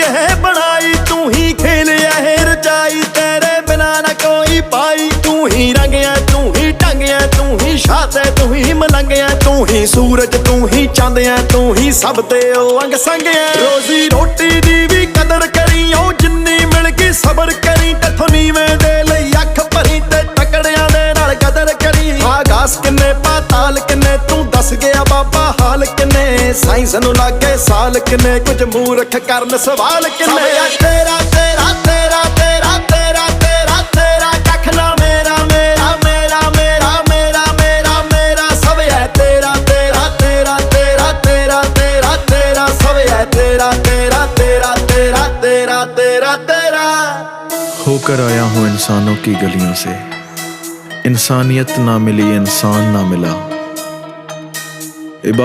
ਖਲਕ ਬਣਾਈ, ਤੂੰ ਹੀ ਖੇਲਿਆ ਹੈ ਰਚਾਈ। ਤੇਰੇ ਬਿਨਾ ਨਾ ਕੋਈ ਪਾਈ, ਤੂੰ ਹੀ ਰੰਗਿਆ ਤੂੰ ਹੀ ਟੰਗਿਆ ਤੂੰ ਹੀ ਸ਼ਾਤੇ ਤੂੰ ਹੀ ਮਲੰਗਿਆ ਤੂੰ ਹੀ ਸੂਰਜ, ਤੂੰ ਹੀ ਚੰਦਿਆ ਤੂੰ ਹੀ ਸਭ ਤੇ ਉਹ ਅੰਗ ਸੰਗਿਆ ਰੋਜ਼ੀ ਰੋਟੀ ਦੀ ਵੀ ਕਦਰ ਕਰੀ, ਉਹ ਜਿੰਨੀ ਮਿਲ ਗਈ ਸਬਰ ਕਰੀ ਤੇਥੋਂ ਨੀਵੇਂ ਦੇ ਪਾਤਾਲ ਕਿੰਨੇ ਤੂੰ ਦੱਸ ਗਿਆ ਬਾਬਾ ਹਾਲ ਕਿੰਨੇ ਸਾਇੰਸ ਨੂੰ ਲਾਗੇ ਸਾਲ ਕਿੰਨੇ ਕੁਝ ਮੂਰਖ ਕਰਨ ਸਵਾਲ ਕਿੰਨੇ ਤੇਰਾ ਤੇਰਾ ਤੇਰਾ ਤੇਰਾ ਤੇਰਾ ਤੇਰਾ ਤੇਰਾ ਕੱਖ ਨਾ ਮੇਰਾ ਮੇਰਾ ਮੇਰਾ ਮੇਰਾ ਮੇਰਾ ਮੇਰਾ ਮੇਰਾ ਸਭ ਹੈ ਤੇਰਾ ਤੇਰਾ ਤੇਰਾ ਤੇਰਾ ਤੇਰਾ ਤੇਰਾ ਤੇਰਾ ਸਭ ਹੈ ਤੇਰਾ ਤੇਰਾ ਤੇਰਾ ਤੇਰਾ ਤੇਰਾ ਤੇਰਾ ਤੇਰਾ होकर आया हूँ इंसानों की गलियों से इंसानियत ना मिली इंसान ना मिला ਇਬਾਦਤ